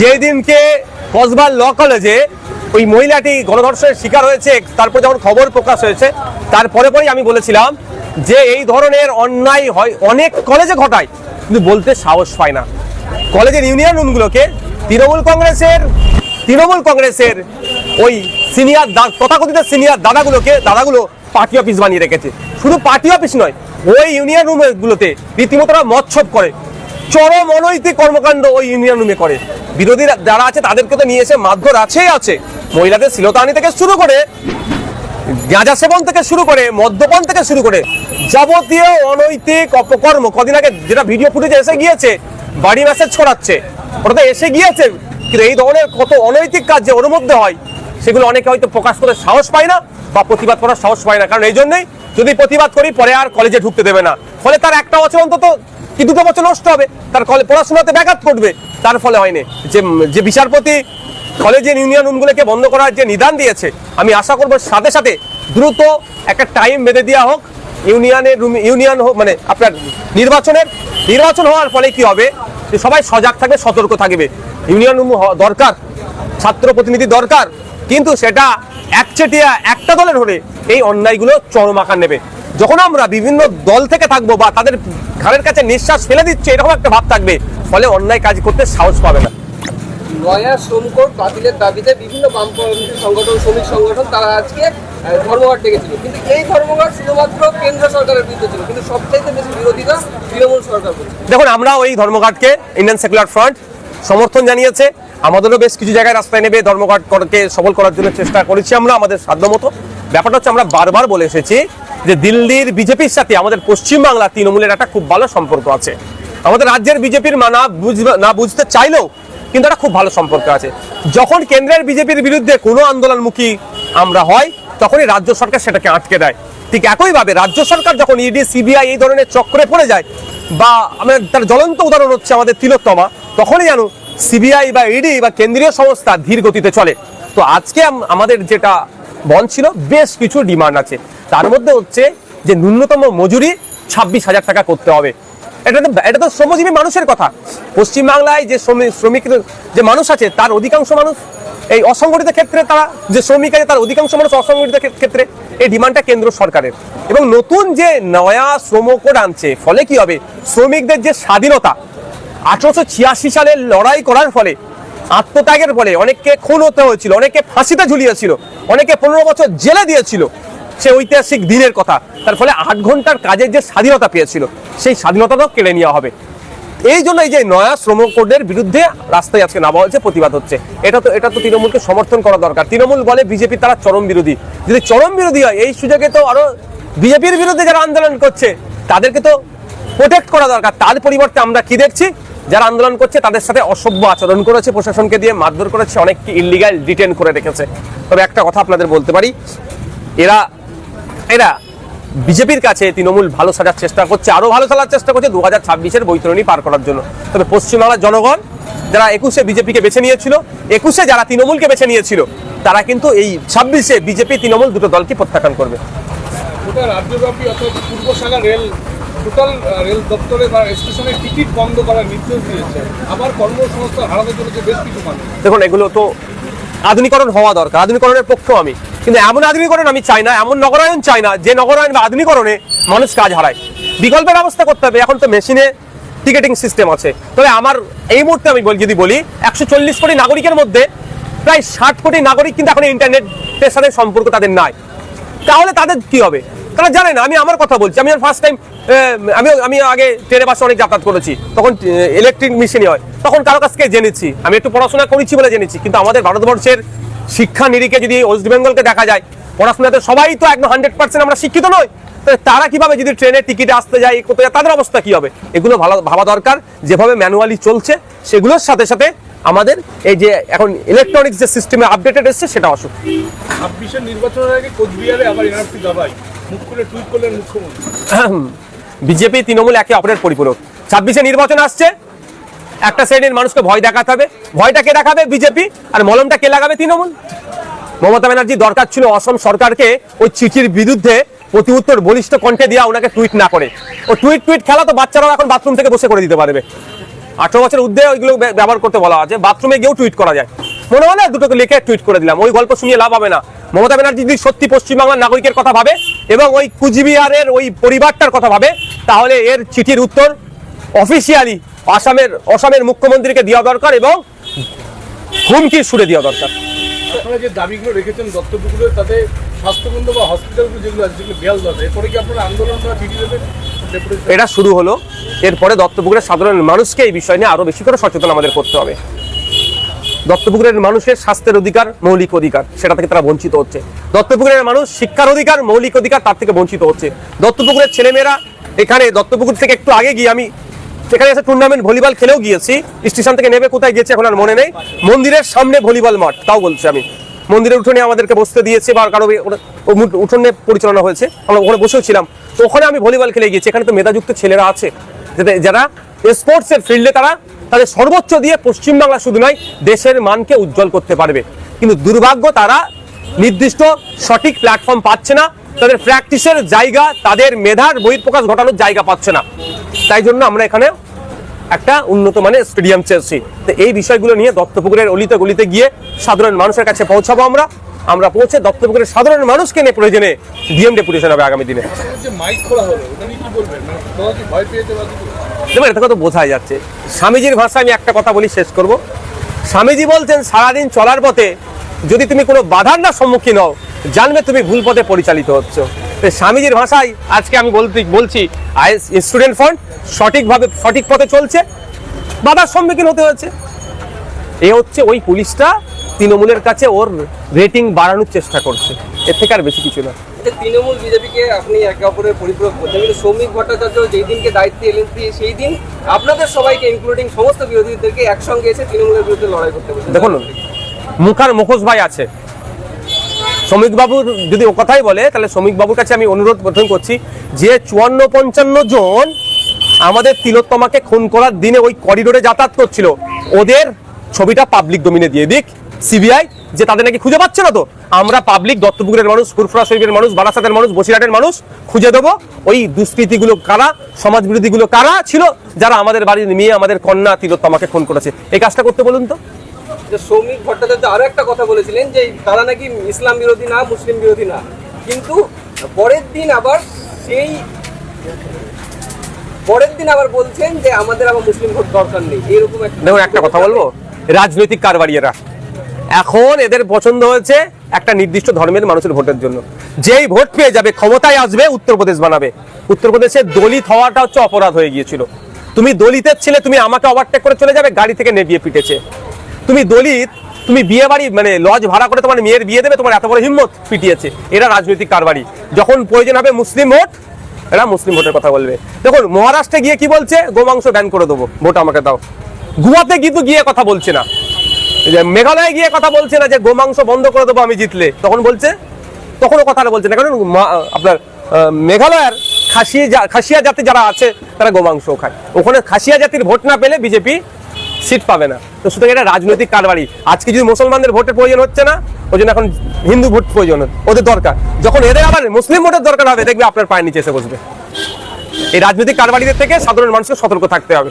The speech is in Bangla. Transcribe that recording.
যেই দিনকে কসবার ল কলেজে ওই মহিলাটি গণধর্ষণের শিকার হয়েছে, তারপর যখন খবর প্রকাশ হয়েছে তারপরে পরেই আমি বলেছিলাম যে এই ধরনের অন্যায় হয়, অনেক কলেজে ঘটায়, কিন্তু বলতে সাহস পায় না। কলেজের ইউনিয়ন রুমগুলোকে তৃণমূল কংগ্রেসের তৃণমূল কংগ্রেসের ওই সিনিয়র তথাকথিত সিনিয়র দাদাগুলোকে, দাদাগুলো পার্টি অফিস বানিয়ে রেখেছে। শুধু পার্টি অফিস নয়, ওই ইউনিয়ন রুমগুলোতে রীতিমতো মৎসব করে। চরম অনৈতিক কর্মকাণ্ড ওই ইউনিয়ন রুমে করে। বিরোধী যারা আছে, তাদেরকে তো নিয়ে এসে মারধর আছেই আছে। মহিলাদের শ্লীলতাহানি থেকে শুরু করে, গাঁজা সেবন থেকে শুরু করে, মদ্যপান থেকে শুরু করে, যাবতীয় অনৈতিক অপকর্ম কদিন আগে যেটা ভিডিও ফুটেজে এসে গিয়েছে, বাড়ি মেসেজ ছড়াচ্ছে, ওটা তো এসে গিয়েছে। কিন্তু এই ধরনের কত অনৈতিক কাজ যে ওর মধ্যে হয়, সেগুলো অনেকে হয়তো প্রকাশ করে সাহস পায় না বা প্রতিবাদ করার সাহস পায় না। কারণ এই জন্যই যদি প্রতিবাদ করি, পরে আর কলেজে ঢুকতে দেবে না। ফলে তার একটা বছর অন্তত কি দুটো বছর নষ্ট হবে? তার কলে পড়াশোনাতে ব্যাঘাত ঘটবে। তার ফলে হয়নি। যে যে বিচারপতি কলেজের ইউনিয়ন রুমগুলোকে বন্ধ করার যে নিদান দিয়েছে, আমি আশা করব সাথে সাথে দ্রুত একটা টাইম বেঁধে দেওয়া হোক। ইউনিয়নের রুম ইউনিয়ন হোক মানে আপনার নির্বাচনের। নির্বাচন হওয়ার ফলে কি হবে? যে সবাই সজাগ থাকবে, সতর্ক থাকবে। ইউনিয়ন রুম দরকার, ছাত্র প্রতিনিধি দরকার। কিন্তু সেটা একচেটিয়া একটা দলের হলে এই অন্যায়গুলো চরম আকার নেবে। যখন আমরা বিভিন্ন দল থেকে থাকব বা তাদের ঘাড়ের কাছে নিঃশ্বাস ফেলে দিচ্ছে এরকম একটা ভাব থাকবে। ফলে অন্যায় কাজ করতে সাহস পাবে না। নয়া শ্রম কোড বাতিলের দাবিতে বিভিন্ন বামপন্থী সংগঠন শ্রমিক সংগঠন তারা আজকে ধর্মঘট ডেকেছিল। কিন্তু এই ধর্মঘট শুধুমাত্র কেন্দ্র সরকারের বিরুদ্ধে ছিল কিন্তু সবচাইতে বেশি বিরোধিতা তৃণমূল সরকার দেখুন আমরা ওই ধর্মঘটকে ইন্ডিয়ান সেকুলার ফ্রন্ট সমর্থন জানিয়েছে। আমাদেরও বেশ কিছু জায়গায় রাস্তায় নেবে ধর্মঘটকে সফল করার জন্য চেষ্টা করেছি আমরা আমাদের সাধ্যমতো। ব্যাপারটা হচ্ছে আমরা বারবার বলে এসেছি যে দিল্লির বিজেপির সাথে আমাদের পশ্চিমবাংলা তৃণমূলের একটা খুব ভালো সম্পর্ক আছে। আমাদের রাজ্যের বিজেপির বুঝবে না বুঝতে চাইলেও কিন্তু একটা খুব ভালো সম্পর্ক আছে। যখন কেন্দ্রের বিজেপির বিরুদ্ধে কোনো আন্দোলনমুখী আমরা হয়, তখনই রাজ্য সরকার সেটাকে আটকে দেয়। ঠিক একইভাবে রাজ্য সরকার যখন ইডি সিবিআই এই ধরনের চক্রে পড়ে যায় বা আমাদের তার জ্বলন্ত উদাহরণ হচ্ছে আমাদের তিলোত্তমা, তখনই জানো সিবিআই বা ইডি বা কেন্দ্রীয় সংস্থা ধীর গতিতে চলে। তো আজকে আম- আমাদের যেটা বন ছিল, বেশ কিছু ডিমান্ড আছে। তার মধ্যে হচ্ছে যে ন্যূনতম মজুরি ছাব্বিশ হাজার টাকা করতে হবে। এটা তো এটা তো শ্রমজীবী মানুষের কথা। পশ্চিমবাংলায় যে শ্রমিক যে মানুষ আছে, তার অধিকাংশ মানুষ এই অসংগঠিত ক্ষেত্রে তারা, যে শ্রমিক আছে, তার অধিকাংশ মানুষ অসংগঠিত ক্ষেত্রে এই ডিমান্ডটা কেন্দ্র সরকারের। এবং নতুন যে নয়া শ্রম কোড আনছে, ফলে কি হবে? শ্রমিকদের যে স্বাধীনতা, আঠারোশো ছিয়াশি সালে লড়াই করার ফলে আত্মত্যাগের ফলে অনেককে খুন হতে হয়েছিল অনেকে ফাঁসিতে ঝুলিয়েছিল অনেকে পনেরো বছর জেলে দিয়েছিল। সে ঐতিহাসিক দিনের কথা। তার ফলে আট ঘণ্টার কাজের যে স্বাধীনতা পেয়েছিল, সেই স্বাধীনতাটাও কেড়ে নেওয়া হবে। এই জন্য এই যে নয়া শ্রম কোডের বিরুদ্ধে রাস্তায় আজকে নামা হয়েছে, প্রতিবাদ হচ্ছে। এটা তো এটা তো তৃণমূলকে সমর্থন করা দরকার। তৃণমূল বলে বিজেপি তারা চরম বিরোধী। যদি চরম বিরোধী হয়, এই সুযোগে তো আরও বিজেপির বিরুদ্ধে যারা আন্দোলন করছে, তাদেরকে তো প্রোটেক্ট করা দরকার। তার পরিবর্তে আমরা কি দেখছি? যারা আন্দোলন করছে, তাদের সাথে অসভ্য আচরণ করেছে, প্রশাসনকে দিয়ে মারধর করেছে, অনেককে ইলিগাল ডিটেন করে রেখেছে। তবে একটা কথা আপনাদের বলতে পারি, এরা এরা বিজেপির কাছে তৃণমূল ভালো সাজার চেষ্টা করছে, আরও ভালো সাজার চেষ্টা করছে দু হাজার ছাব্বিশের বৈতরণী পার করার জন্য। তবে পশ্চিমবাংলার জনগণ যারা একুশে বিজেপিকে বেছে নিয়েছিল, একুশে যারা তৃণমূলকে বেছে নিয়েছিল, তারা কিন্তু এই ছাব্বিশে বিজেপি তৃণমূল দুটো দলকে প্রত্যাখ্যান করবে। রাজ্যব্যাপী অর্থাৎ রেল টোটাল রেল দপ্তরে বা স্টেশনের টিকিট বন্ধ করার নির্দেশ দিয়েছে। আবার কর্মসংস্থান হারাতে চলেছে বেশ কিছু মানুষ। দেখুন, এগুলো তো আধুনিকরণ হওয়া দরকার, আধুনিকরণের পক্ষ আমি। কিন্তু এমন আধুনিকরণ আমি চাই না, এমন নগরায়ন চাই না, যে নগরায়ন বা আধুনিকরণে মানুষ কাজ হারায়। বিকল্পের ব্যবস্থা করতে হবে, এখন তো মেশিনে টিকেটিং সিস্টেম আছে। তবে আমার এই মুহূর্তে আমি যদি বলি, একশো চল্লিশ কোটি নাগরিকের মধ্যে প্রায় ষাট কোটি নাগরিক কিন্তু এখন ইন্টারনেটের সাথে সম্পর্ক তাদের নাই। তাহলে তাদের কি হবে? তারা জানে না, আমি আমার কথা বলছি। আমি ফার্স্ট টাইম আমি আমি আগে ট্রেনে বাসে অনেক যাতায়াত করেছি, তখন ইলেকট্রিক মেশিনই হয়। তখন কারও কাছ থেকে জেনেছি। আমি একটু পড়াশোনা করেছি বলে জেনেছি, কিন্তু আমাদের ভারতবর্ষের শিক্ষা নিরিখে যদি ওয়েস্ট বেঙ্গলকে দেখা যায়, পড়াশোনাতে সবাই তো একদম হান্ড্রেড পার্সেন্ট আমরা শিক্ষিত তো তারা কীভাবে যদি ট্রেনের টিকিটে আসতে যায় কোথায় তাদের অবস্থা কি হবে? এগুলো ভালো, ভাবা দরকার। যেভাবে ম্যানুয়ালি চলছে, সেগুলোর সাথে সাথে আমাদের এই যে এখন ইলেকট্রনিক্স যে সিস্টেমে আপডেটেড এসছে, সেটা অসুখ। ছাব্বিশের নির্বাচনের আগে কোচবিহারে আবার এনআরসি দাবাই বিজেপি, তৃণমূল একে অপরের পরিপূরক। ছাব্বিশে নির্বাচন আসছে। একটা শ্রেণির মানুষকে ভয় দেখাতে হবে। ভয়টা কে দেখাবে? বিজেপি। আর মলমটা কে লাগাবে? তৃণমূল। মমতা ব্যানার্জি, দরকার ছিল অসম সরকারকে ওই চিঠির বিরুদ্ধে প্রতি উত্তর বলিষ্ঠ কণ্ঠে দেওয়া ওনাকে টুইট না করে। ও টুইট টুইট খেলা তো বাচ্চারাও এখন বাথরুম থেকে বসে করে দিতে পারবে। আঠারো বছর ঊর্ধ্বে ওইগুলো ব্যবহার করতে বলা আছে। বাথরুমে গিয়েও টুইট করা যায়। মনে হলে দুটোকে লিখে টুইট করে দিলাম। ওই গল্প শুনিয়ে লাভ হবে না। মমতা ব্যানার্জি যদি সত্যি পশ্চিমবাংলার নাগরিকের কথা ভাবে এবং ওই কুচবিহারের ওই পরিবারটার কথা ভাবে তাহলে এর চিঠির উত্তর অফিসিয়ালি আসামের আসামের মুখ্যমন্ত্রীকে দেওয়া দরকার এবং হুমকির সুরে দেওয়া দরকার। আপনারা যে দাবিগুলো রেখেছেন দত্তপুকুরে তাতে স্বাস্থ্যকেন্দ্র বা হসপিটালগুলো যেগুলো আছে যেগুলো বেয়াল দরকার। এরপরে কি আপনারা আন্দোলন বা চিঠি দেবেন? এটা শুরু হলো। এরপরে দত্তপুকুরের সাধারণ মানুষকে এই বিষয় নিয়ে আরও বেশি করে সচেতন আমাদের করতে হবে। দত্তপুকুরের মানুষের স্বাস্থ্যের অধিকার, মৌলিক অধিকার, সেটা থেকে তারা বঞ্চিত হচ্ছে। দত্তপুকুরের মানুষ শিক্ষার অধিকার, মৌলিক অধিকার তার থেকে বঞ্চিত হচ্ছে। দত্তপুকুরের ছেলেমেয়েরা এখানে, দত্তপুকুর থেকে একটু আগে গিয়ে আমি সেখানে এসে টুর্নামেন্ট ভলিবল খেলেও গিয়েছি। স্টেশন থেকে নেমে কোথায় গেছে এখন আর মনে নেই। মন্দিরের সামনে ভলিবল মাঠ, তাও বলছি আমি। মন্দিরের উঠোনে আমাদেরকে বসতে দিয়েছে বা কারও উঠোনে পরিচালনা হয়েছে। আমরা ওখানে বসেও ছিলাম। তো ওখানে আমি ভলিবল খেলে গিয়েছি। এখানে তো মেধাযুক্ত ছেলেরা আছে। যারা স্পোর্টসের ফিল্ডে তারা তাদের সর্বোচ্চ দিয়ে পশ্চিমবাংলা শুধু নয়, দেশের মানকে উজ্জ্বল করতে পারবে। কিন্তু দুর্ভাগ্য, তারা নির্দিষ্ট সঠিক প্ল্যাটফর্ম পাচ্ছে না। তাদের প্র্যাকটিসের জায়গা, তাদের মেধার বহিঃপ্রকাশ ঘটানোর জায়গা পাচ্ছে না। তাই জন্য আমরা এখানে একটা উন্নত মানের স্টেডিয়াম চেয়েছি। তো এই বিষয়গুলো নিয়ে দত্তপুকুরের অলিতে গলিতে গিয়ে সাধারণ মানুষের কাছে পৌঁছাবো আমরা। আমরা পৌঁছে দত্তপুকুরের সাধারণ মানুষকে নিয়ে প্রয়োজনে ডিএম ডেপুটেশন হবে আগামী দিনে। মাইক খোলা ওটা কি বলবেন? মানে ভয় কিছু এটা তো বোঝাই যাচ্ছে। স্বামীজির ভাষায় আমি একটা কথা বলি, শেষ করব। স্বামীজি বলছেন, সারাদিন চলার পথে যদি তুমি কোনো বাধার না সম্মুখীন হও, জানবে তুমি ভুল পথে পরিচালিত হচ্ছ। স্বামীজির ভাষায় আজকে আমি বলতে বলছি স্টুডেন্ট ফান্ড সঠিকভাবে সঠিক পথে চলছে, বাধার সম্মুখীন হতে হয়েছে এ হচ্ছে ওই পুলিশটা তৃণমূলের কাছে ওর রেটিং বাড়ানোর চেষ্টা করছে। এর থেকে আর বেশি কিছু না। তৃণমূল বিজেপিকে আপনি একে অপরের পরিপূরক করছেন। কিন্তু শ্রমিক ভট্টাচার্য যেই দিনকে দায়িত্বে এলেন সেই দিন আপনাদের সবাইকে ইনক্লুডিং সমস্ত বিরোধীদেরকে একসঙ্গে এসে তৃণমূলের বিরুদ্ধে লড়াই করতে বলেছেন দেখুন মুখার মুখোশ ভাই আছে। শ্রমিক বাবুর যদি ও কথাই বলে তাহলে শ্রমিক বাবুর কাছে আমি অনুরোধ প্রথম করছি যে চুয়ান্ন পঞ্চান্ন জন আমাদের তিলোত্তমাকে খুন করার দিনে ওই করিডোরে যাতায়াত করছিল। ওদের ছবিটা পাবলিক ডোমিনে দিয়ে দিক। সিবিআই যে তাদের নাকি খুঁজে পাচ্ছে না তো? আমরা পাবলিক দত্তপুকুরের মানুষ ফুরফুরা শরীফের মানুষ বারাসাতের মানুষ বসিরহাটের মানুষ খুঁজে দেবো। ওই দুষ্কৃতিগুলো কারা সমাজ বিরোধীগুলো কারা ছিল যারা আমাদের বাড়ির মেয়ে আমাদের কন্যা তিলোত্তমাকে ফোন করেছে? এই কাজটা করতে বলুন তো। যে শ্রমিক ভট্টাচার্য আরও একটা কথা বলেছিলেন যে তারা নাকি ইসলাম বিরোধী না মুসলিম বিরোধী না। কিন্তু পরের দিন আবার সেই পরের দিন আবার বলছেন যে আমাদের আবার মুসলিম ভোট দরকার নেই। এরকম একটা দেখুন একটা কথা বলব। রাজনৈতিক কারবারিয়েরা এখন এদের পছন্দ হয়েছে একটা নির্দিষ্ট ধর্মের মানুষের ভোটের জন্য। যেই ভোট পেয়ে যাবে, ক্ষমতায় আসবে উত্তরপ্রদেশ বানাবে। উত্তরপ্রদেশে দলিত হওয়াটা হচ্ছে অপরাধ হয়ে গিয়েছিল। তুমি দলিতের ছেলে, তুমি আমাকে ওভারটেক করে চলে যাবে, গাড়ি থেকে নেবিয়ে পিটেছে। তুমি দলিত, তুমি বিয়ে বাড়ি মানে লজ ভাড়া করে তোমার মেয়ের বিয়ে দেবে, তোমার এত বড় হিম্মত পিটিয়েছে। এরা রাজনৈতিক কারবারি। যখন প্রয়োজন হবে মুসলিম ভোট, এরা মুসলিম ভোটের কথা বলবে। দেখুন, মহারাষ্ট্রে গিয়ে কি বলছে? গোমাংস ব্যান করে দেবো, ভোট আমাকে দাও। গুয়াতে কিন্তু গিয়ে কথা বলছে না। মেঘালয়ে গিয়ে কথা বলছে না যে গোমাংস বন্ধ করে দেবো আমি জিতলে, তখন বলছে, তখনও কথাটা বলছে না, কারণ আপনার মেঘালয়ের খাসিয়া খাসিয়া জাতি যারা আছে, তারা গোমাংস খায়। ওখানে খাসিয়া জাতির ভোট না পেলে বিজেপি সিট পাবে না। তো সুতরাং এটা রাজনৈতিক কারবারি। আজকে যদি মুসলমানদের ভোটের প্রয়োজন হচ্ছে না, ওই জন্য এখন হিন্দু ভোট প্রয়োজন, ওদের দরকার। যখন এদের আবার মুসলিম ভোটের দরকার হবে, দেখবে আপনার পায়ের নিচে এসে বসবে। এই রাজনৈতিক কারবারিদের থেকে সাধারণ মানুষকে সতর্ক থাকতে হবে।